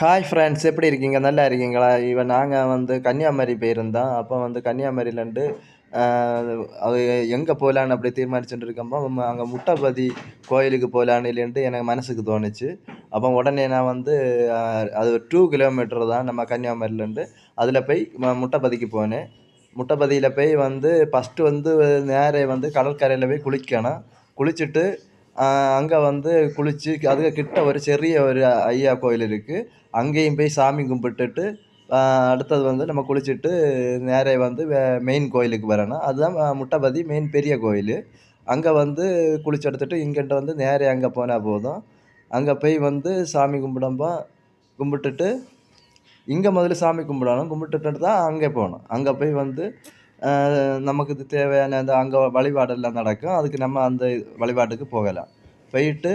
Hi friends எப்படி இருக்கீங்க? நல்லா இருக்கீங்களா? இவன் நாங்கள் வந்து கன்னியாகுமரி போயிருந்தோம். அப்போ வந்து கன்னியாகுமரியிலேருந்து அது எங்கே போகலான்னு அப்படி தீர்மானிச்சுட்டு இருக்கோம்போ அங்கே முட்டைப்பதி கோயிலுக்கு போகலான்னு இல்லைன்ட்டு எனக்கு மனசுக்கு தோணுச்சு. அப்போ உடனே நான் வந்து அது டூ கிலோமீட்டர் தான் நம்ம கன்னியாகுமரியிலேருந்து அதில் போய் ம- போனேன். முட்டைப்பதியில் போய் வந்து ஃபஸ்ட்டு வந்து நேரே வந்து கடற்கரையில் போய் குளிக்கணும். குளிச்சுட்டு அங்கே வந்து குளித்து அதுக்கு கிட்ட ஒரு சிறிய ஒரு ஐயா கோயில் இருக்குது அங்கேயும் போய் சாமி கும்பிட்டுட்டு அடுத்தது வந்து நம்ம குளிச்சுட்டு நேரே வந்து மெயின் கோயிலுக்கு வரணும் அதுதான் ம- முட்டைப்பதி மெயின் பெரிய கோயில் அங்கே வந்து குளிச்சு எடுத்துட்டு இங்கிட்ட வந்து நேரே அங்கே போனால் போதும் அங்கே போய் வந்து சாமி கும்பிடம்போ கும்பிட்டுட்டு இங்கே முதல்ல சாமி கும்பிடணும் கும்பிட்டுட்டு தான் அங்கே போகணும் அங்கே போய் வந்து நமக்கு இது தேவையான அந்த அங்கே வழிபாடெல்லாம் நடக்கும். அதுக்கு நம்ம அந்த வழிபாட்டுக்கு போகலாம். போயிட்டு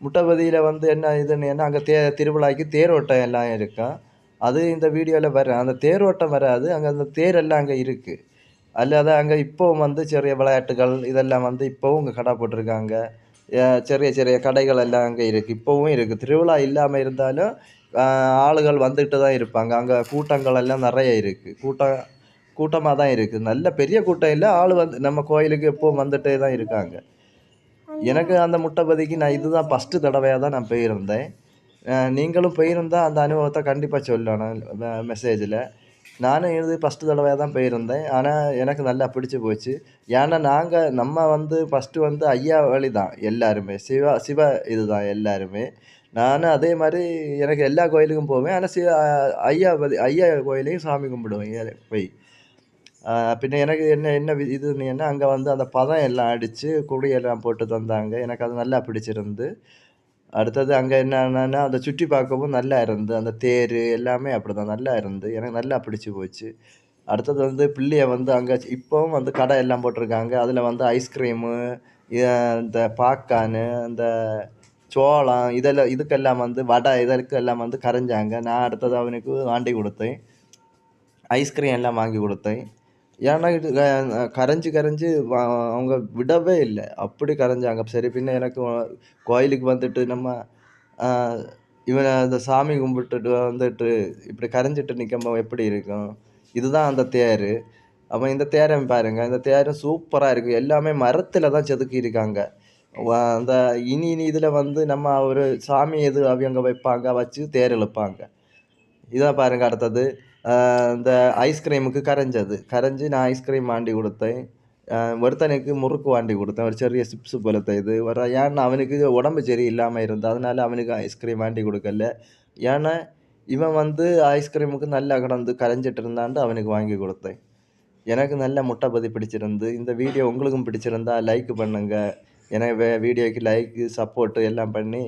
முட்டபதியில் வந்து என்ன இதுன்னு என்ன அங்கே தே திருவிழாக்கு தேரோட்டம் எல்லாம் இருக்கும். அது இந்த வீடியோவில் வர அந்த தேரோட்டம் வராது. அங்கே அந்த தேரெல்லாம் அங்கே இருக்குது அல்லாத அங்கே இப்போவும் வந்து சிறிய விளையாட்டுகள் இதெல்லாம் வந்து இப்போவும் இங்கே கடை போட்டிருக்காங்க. சிறிய சிறிய கடைகள் எல்லாம் அங்கே இருக்குது இப்போவும் இருக்குது திருவிழா இல்லாமல் இருந்தாலும் ஆளுகள் வந்துக்கிட்டு தான் இருப்பாங்க. அங்கே கூட்டங்கள் எல்லாம் நிறைய இருக்குது கூட்டம் கூட்டமாக தான் இருக்குது. நல்ல பெரிய கூட்டம் இல்லை ஆள் வந்து நம்ம கோயிலுக்கு எப்போவும் வந்துட்டே தான் இருக்காங்க. எனக்கு அந்த முட்டைப்பதிக்கு நான் இதுதான் ஃபஸ்ட்டு தடவையாக தான் நான் போயிருந்தேன். நீங்களும் போயிருந்தால் அந்த அனுபவத்தை கண்டிப்பாக சொல்லணும் மெசேஜில் நானும் இது ஃபஸ்ட்டு தடவையாக தான் போயிருந்தேன். ஆனால் எனக்கு நல்லா பிடிச்சி போச்சு. ஏன்னா நாங்கள் நம்ம வந்து ஃபஸ்ட்டு வந்து ஐயா வழி தான் எல்லாருமே. சிவா சிவ இதுதான் எல்லாருமே. நானும் அதே மாதிரி எனக்கு எல்லா கோயிலுக்கும் போவேன். ஆனால் சிவ ஐயா பதி- ஐயா கோயிலையும் சாமி கும்பிடுவேன். போய். பின்ன எனக்கு என்ன என்ன வி- அங்கே வந்து அந்த பதம் எல்லாம் அடித்து குடியெல்லாம் போட்டு தந்தாங்க. எனக்கு அது நல்லா பிடிச்சிருந்து. அடுத்தது அங்கே என்னென்னா அதை சுற்றி பார்க்கவும் நல்லா இருந்து. அந்த தேர் எல்லாமே அப்படி தான் நல்லா இருந்து. எனக்கு நல்லா பிடிச்சி போச்சு. அடுத்தது வந்து பிள்ளைய வந்து அங்கே இப்போவும் வந்து கடை எல்லாம் போட்டிருக்காங்க. அதில் வந்து ஐஸ்கிரீமு இந்த பாக்கானு இந்த சோளம் இதெல்லாம் இதுக்கெல்லாம் வந்து வடை இதற்கெல்லாம் வந்து கரைஞ்சாங்க. நான் அடுத்தது அவனுக்கு வாண்டி கொடுத்தேன். ஐஸ்கிரீம் எல்லாம் வாங்கி கொடுத்தேன். ஏன்னா இது கரைஞ்சி கரைஞ்சி அவங்க விடவே இல்லை. அப்படி கரைஞ்சாங்க. சரி பின்ன எனக்கு கோயிலுக்கு வந்துட்டு நம்ம இவனை அந்த சாமி கும்பிட்டுட்டு வந்துட்டு இப்படி கரைஞ்சிட்டு நிற்கும்போது எப்படி இருக்கும்? இதுதான் அந்த தேர். அப்போ இந்த தேரை பாருங்க. இந்த தேர் சூப்பராக இருக்குது எல்லாமே மரத்தில் தான் செதுக்கியிருக்காங்க அந்த இனி இனி இதில் வந்து நம்ம ஒரு சாமி எது அவங்க வைப்பாங்க வச்சு தேர் இழுப்பாங்க. இதான் பாருங்கள் அடுத்தது. இந்த ஐஸ்கிரீமுக்கு கரைஞ்சது. கரைஞ்சி நான் ஐஸ்கிரீம் வாண்டி கொடுத்தேன். ஒருத்தனுக்கு முறுக்கு வாண்டி கொடுத்தேன். ஒரு சிறிய சிப்ஸ் போல இது. ஒரு ஏன்னா அவனுக்கு உடம்பு சரி இல்லாமல் இருந்தது. அதனால அவனுக்கு ஐஸ்கிரீம் வாண்டி கொடுக்கல. ஏன்னா இவன் வந்து ஐஸ்கிரீமுக்கு நல்லா கடந்து கரைஞ்சிட்டு இருந்தான்ட்டு அவனுக்கு வாங்கி கொடுத்தேன். எனக்கு நல்ல பதி பிடிச்சிருந்து இந்த வீடியோ உங்களுக்கும் பிடிச்சிருந்தா லைக் பண்ணுங்கள் எனக்கு வீடியோக்கு லைக்கு சப்போர்ட்டு எல்லாம் பண்ணி